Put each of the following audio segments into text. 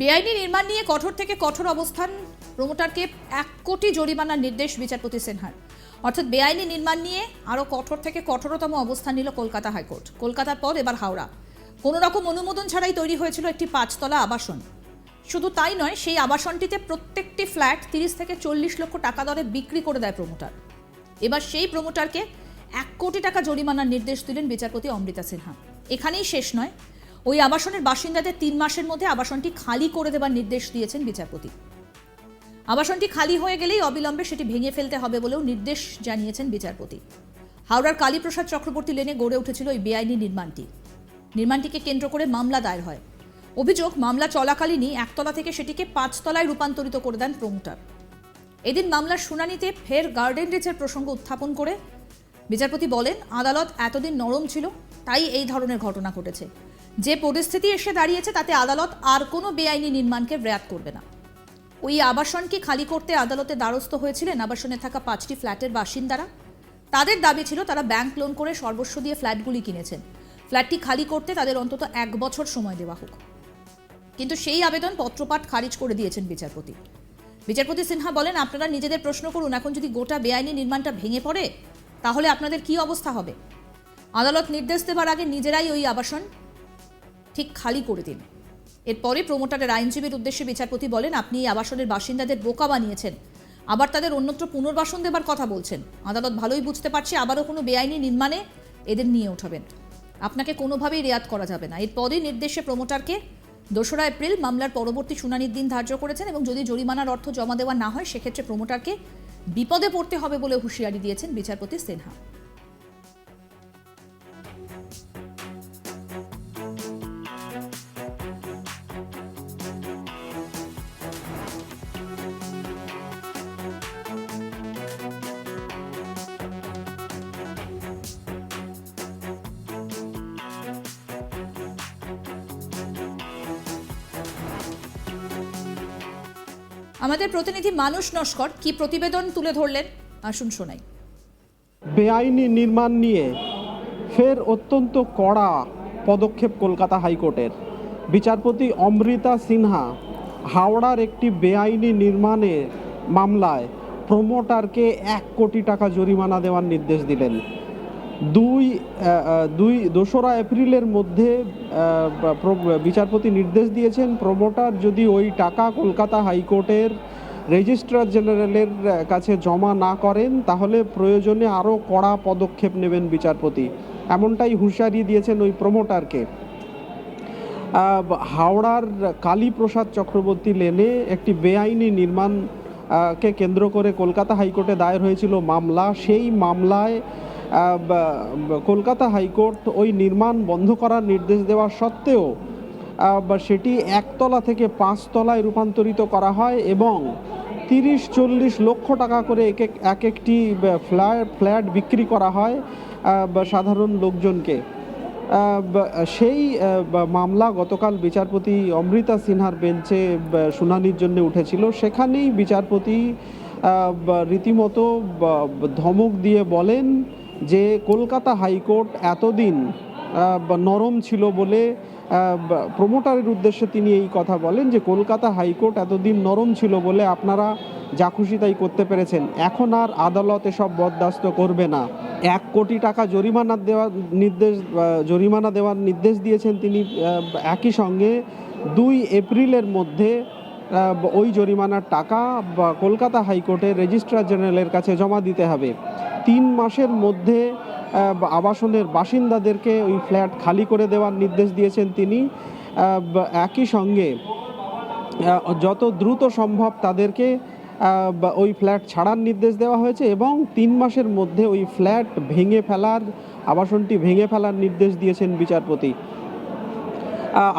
বেআইনি নির্মাণ নিয়ে কঠোর থেকে কঠোর অবস্থান প্রমোটারকে এক কোটি জরিমানার নির্দেশ বিচারপতি সিনহার। অর্থাৎ বেআইনি নির্মাণ নিয়ে আরও কঠোর থেকে কঠোরতম অবস্থান নিল কলকাতা হাইকোর্ট। কলকাতার পর এবার হাওড়া। কোনো রকম অনুমোদন ছাড়াই তৈরি হয়েছিল একটি পাঁচতলা আবাসন। শুধু তাই নয়, সেই আবাসনটিতে প্রত্যেকটি ফ্ল্যাট তিরিশ থেকে চল্লিশ লক্ষ টাকা দরে বিক্রি করে দেয় প্রমোটার। এবার সেই প্রমোটারকে এক কোটি টাকা জরিমানার নির্দেশ দিলেন বিচারপতি অমৃতা সিনহা। এখানেই শেষ নয় ওই আবাসনের বাসিন্দাদের তিন মাসের মধ্যে আবাসনটি খালি করে দেবার নির্দেশ দিয়েছেন বিচারপতি। আবাসনটি খালি হয়ে গেলেই অবিলম্বে সেটি ভেঙে ফেলতে হবে বলেও নির্দেশ জানিয়েছেন বিচারপতি। হাওড়ার কালীপ্রসাদ চক্রবর্তী লেনে গড়ে উঠেছিল ওই বেআইনি নির্মাণটি। নির্মাণটিকে কেন্দ্র করে মামলা দায়ের হয়। অভিযোগ, মামলা চলাকালীনই একতলা থেকে সেটিকে পাঁচতলায় রূপান্তরিত করে দেন প্রমোটার। এদিন মামলার শুনানিতে ফের গার্ডেন রিচের প্রসঙ্গ উত্থাপন করে বিচারপতি বলেন, আদালত এতদিন নরম ছিল, তাই এই ধরনের ঘটনা ঘটেছে। যে পরিস্থিতি এসে দাঁড়িয়েছে, তাতে আদালত আর কোনো বেআইনি নির্মাণকে ব্র্যাত করবে না। ওই আবাসনকে খালি করতে আদালতে দ্বারস্থ হয়েছিলেন আবাসনে থাকা পাঁচটি ফ্ল্যাটের বাসিন্দারা। তাদের দাবি ছিল তারা ব্যাংক লোন করে সর্বস্ব দিয়ে ফ্ল্যাটগুলি কিনেছেন। ফ্ল্যাটটি খালি করতে তাদের অন্তত এক বছর সময় দেওয়া হোক। কিন্তু সেই আবেদন পত্রপাঠ খারিজ করে দিয়েছেন বিচারপতি। বিচারপতি সিনহা বলেন, আপনারা নিজেদের প্রশ্ন করুন, এখন যদি গোটা বেআইনি নির্মাণটা ভেঙে পড়ে, তাহলে আপনাদের কি অবস্থা হবে? আদালত নির্দেশ দেবার আগে নিজেরাই ওই আবাসন ঠিক খালি করে দিন। এরপরে প্রমোটারের আইনজীবীর উদ্দেশ্যে বিচারপতি বলেন, আপনি এই আবাসনের বাসিন্দাদের বোকা বানিয়েছেন। আবার তাদের অন্যত্র পুনর্বাসন দেবার কথা বলছেন। আদালত ভালোই বুঝতে পারছে আবারও কোনো বেআইনি নির্মাণে এদের নিয়ে উঠাবেন। আপনাকে কোনোভাবেই রেয়াত করা যাবে না। এরপরই নির্দেশে প্রমোটারকে দোসরা এপ্রিল মামলার পরবর্তী শুনানির দিন ধার্য করেছেন এবং যদি জরিমানার অর্থ জমা দেওয়া না হয়, সেক্ষেত্রে প্রমোটারকে বিপদে পড়তে হবে বলে হুঁশিয়ারি দিয়েছেন বিচারপতি সিনহা। আমাদের প্রতিনিধি মানুষ নস্কর, কি প্রতিবেদন তুলে ধরলেন? আসুন শোনাই। বেআইনি নির্মাণ নিয়ে ফের অত্যন্ত কড়া পদক্ষেপ কলকাতা হাইকোর্টের। বিচারপতি অমৃতা সিনহা হাওড়ার একটি বেআইনি নির্মাণের মামলায় প্রমোটারকে এক কোটি টাকা জরিমানা দেওয়ার নির্দেশ দিলেন। দুই দুই দোসরা এপ্রিলের মধ্যে বিচারপতি নির্দেশ দিয়েছেন প্রমোটার যদি ওই টাকা কলকাতা হাইকোর্টের রেজিস্ট্রার জেনারেলের কাছে জমা না করেন তাহলে প্রয়োজনে আরও কড়া পদক্ষেপ নেবেন বিচারপতি। এমনটাই হুঁশিয়ারি দিয়েছেন ওই প্রমোটারকে। হাওড়ার কালীপ্রসাদ চক্রবর্তী লেনে একটি বেআইনি নির্মাণ আহ, কে কেন্দ্র করে কলকাতা হাইকোর্টে দায়ের হয়েছিল মামলা। সেই মামলায় কলকাতা হাইকোর্ট ওই নির্মাণ বন্ধ করার নির্দেশ দেওয়া সত্ত্বেও সেটি একতলা থেকে পাঁচতলায় রূপান্তরিত করা হয় এবং তিরিশ, চল্লিশ লক্ষ টাকা করে এক এক এক একটি ফ্ল্যাট ফ্ল্যাট বিক্রি করা হয় সাধারণ লোকজনকে। সেই মামলা গতকাল বিচারপতি অমৃতা সিনহার বেঞ্চে শুনানির জন্য উঠেছিল। সেখানেই বিচারপতি রীতিমতো ধমক দিয়ে বলেন যে কলকাতা হাইকোর্ট এতদিন নরম ছিল বলে প্রমোটারের উদ্দেশ্যে তিনি এই কথা বলেন যে কলকাতা হাইকোর্ট এতদিন নরম ছিল বলে আপনারা যা খুশি তাই করতে পেরেছেন। এখন আর আদালত এসব বরদাস্ত করবে না। এক কোটি টাকা জরিমানা দেওয়ার নির্দেশ জরিমানা দেওয়ার নির্দেশ দিয়েছেন তিনি একই সঙ্গে দুই এপ্রিলের মধ্যে ওই জরিমানার টাকা বা কলকাতা হাইকোর্টের রেজিস্ট্রার জেনারেলের কাছে জমা দিতে হবে। তিন মাসের মধ্যে আবাসনের বাসিন্দাদেরকে ওই ফ্ল্যাট খালি করে দেওয়ার নির্দেশ দিয়েছেন তিনি। একই সঙ্গে যত দ্রুত সম্ভব তাদেরকে ওই ফ্ল্যাট ছাড়ার নির্দেশ দেওয়া হয়েছে এবং তিন মাসের মধ্যে ওই ফ্ল্যাট ভেঙে ফেলার, আবাসনটি ভেঙে ফেলার নির্দেশ দিয়েছেন বিচারপতি।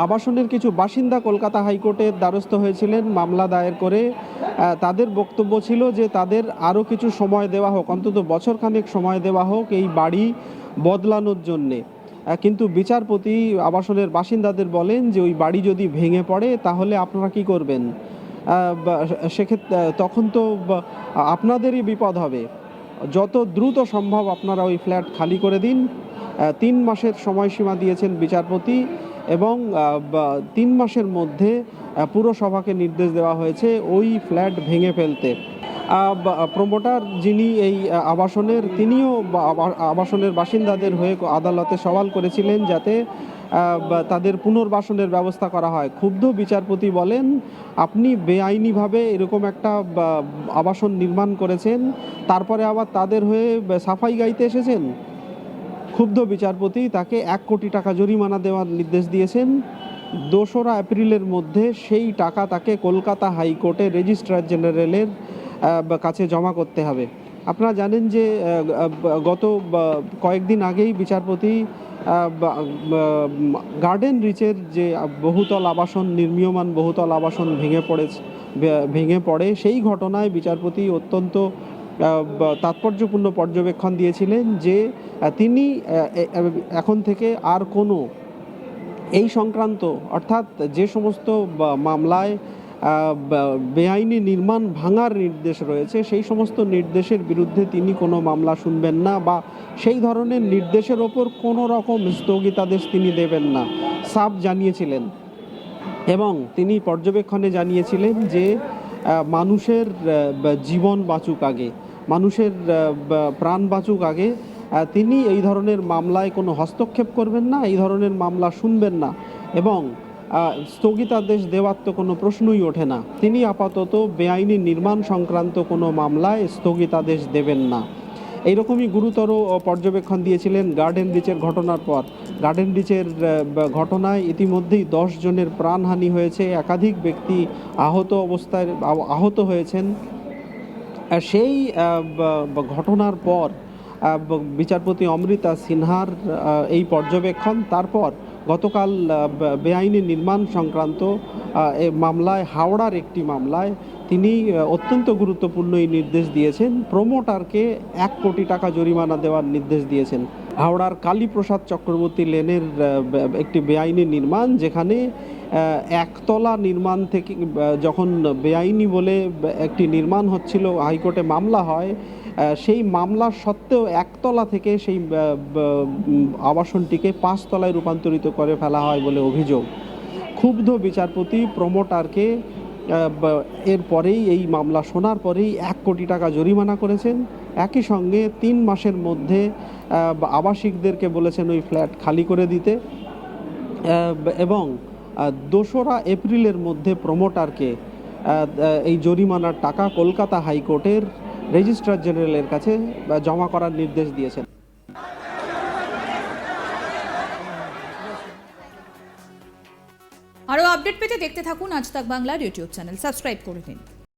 আবাসনের কিছু বাসিন্দা কলকাতা হাইকোর্টের দ্বারস্থ হয়েছিলেন। মামলা দায়ের করে তাদের বক্তব্য ছিল যে তাদের আরও কিছু সময় দেওয়া হোক, অন্তত বছরখানেক সময় দেওয়া হোক এই বাড়ি বদলানোর জন্যে। কিন্তু বিচারপতি আবাসনের বাসিন্দাদের বলেন যে ওই বাড়ি যদি ভেঙে পড়ে, তাহলে আপনারা কি করবেন? সেক্ষেত্রে তখন তো আপনাদেরই বিপদ হবে। যত দ্রুত সম্ভব আপনারা ওই ফ্ল্যাট খালি করে দিন। তিন মাসের সময়সীমা দিয়েছেন বিচারপতি। এবং তিন মাসের মধ্যে পুরসভাকে নির্দেশ দেওয়া হয়েছে ওই ফ্ল্যাট ভেঙে ফেলতে। প্রমোটার যিনি এই আবাসনের, তিনিও আবাসনের বাসিন্দাদের হয়ে আদালতে সওয়াল করেছিলেন যাতে তাদের পুনর্বাসনের ব্যবস্থা করা হয়। ক্ষুব্ধ বিচারপতি বলেন, আপনি বেআইনিভাবে এরকম একটা আবাসন নির্মাণ করেছেন, তারপরে আবার তাদের হয়ে সাফাই গাইতে এসেছেন? ক্ষুব্ধ বিচারপতি তাকে এক কোটি টাকা জরিমানা দেওয়ার নির্দেশ দিয়েছেন। দোসরা এপ্রিলের মধ্যে সেই টাকা তাকে কলকাতা হাইকোর্টে রেজিস্ট্রার জেনারেলের কাছে জমা করতে হবে। আপনারা জানেন যে গত কয়েকদিন আগেই বিচারপতি গার্ডেন রিচের যে বহুতল আবাসন, নির্মীয়মান বহুতল আবাসন ভেঙে পড়েছে ভেঙে পড়ে, সেই ঘটনায় বিচারপতি অত্যন্ত তাৎপর্যপূর্ণ পর্যবেক্ষণ দিয়েছিলেন যে তিনি এখন থেকে আর কোনো এই সংক্রান্ত, অর্থাৎ যে সমস্ত মামলায় বেআইনি নির্মাণ ভাঙার নির্দেশ রয়েছে, সেই সমস্ত নির্দেশের বিরুদ্ধে তিনি কোনো মামলা শুনবেন না বা সেই ধরনের নির্দেশের ওপর কোনো রকম স্থগিতাদেশ তিনি দেবেন না। সাফ জানিয়েছিলেন। এবং তিনি পর্যবেক্ষণে জানিয়েছিলেন যে মানুষের জীবন বাঁচুক আগে। মানুষের প্রাণ বাঁচুক আগে। তিনি এই ধরনের মামলায় কোনো হস্তক্ষেপ করবেন না, এই ধরনের মামলা শুনবেন না এবং স্থগিতাদেশ দেওয়ার তো কোনো প্রশ্নই ওঠে না। তিনি আপাতত বেআইনি নির্মাণ সংক্রান্ত কোনো মামলায় স্থগিতাদেশ দেবেন না। এইরকমই গুরুতর পর্যবেক্ষণ দিয়েছিলেন গার্ডেন রিচের ঘটনার পর। গার্ডেন রিচের ঘটনায় ইতিমধ্যেই দশ জনের প্রাণহানি হয়েছে। একাধিক ব্যক্তি আহত অবস্থায়, আহত হয়েছেন। সেই ঘটনার পর বিচারপতি অমৃতা সিনহার এই পর্যবেক্ষণ। তারপর গতকাল বেআইনি নির্মাণ সংক্রান্ত মামলায়, হাওড়ার একটি মামলায় তিনি অত্যন্ত গুরুত্বপূর্ণ এই নির্দেশ দিয়েছেন। প্রমোটারকে এক কোটি টাকা জরিমানা দেওয়ার নির্দেশ দিয়েছেন। হাওড়ার কালীপ্রসাদ চক্রবর্তী লেনের একটি বেআইনি নির্মাণ, যেখানে একতলা নির্মাণ থেকে যখন বেআইনি বলে একটি নির্মাণ হচ্ছিল, হাইকোর্টে মামলা হয় সেই মামলা সত্ত্বেও একতলা থেকে সেই আবাসনটিকে পাঁচতলায় রূপান্তরিত করে ফেলা হয় বলে অভিযোগ। ক্ষুব্ধ বিচারপতি, প্রমোটারকে এরপরেই এই মামলা শোনার পরেই এক কোটি টাকা জরিমানা করেছেন। একই সঙ্গে তিন মাসের মধ্যে আবাসিকদেরকে বলেছেন ওই ফ্ল্যাট খালি করে দিতে। এবং দোসরা এপ্রিলের মধ্যে প্রমোটারকে এই জরিমানার টাকা কলকাতা হাইকোর্টের রেজিস্ট্রার জেনারেলের কাছে জমা করার নির্দেশ দিয়েছেন। আরও আপডেট পেতে দেখতে থাকুন আজ তাক বাংলার ইউটিউব চ্যানেল। সাবস্ক্রাইব করে নিন।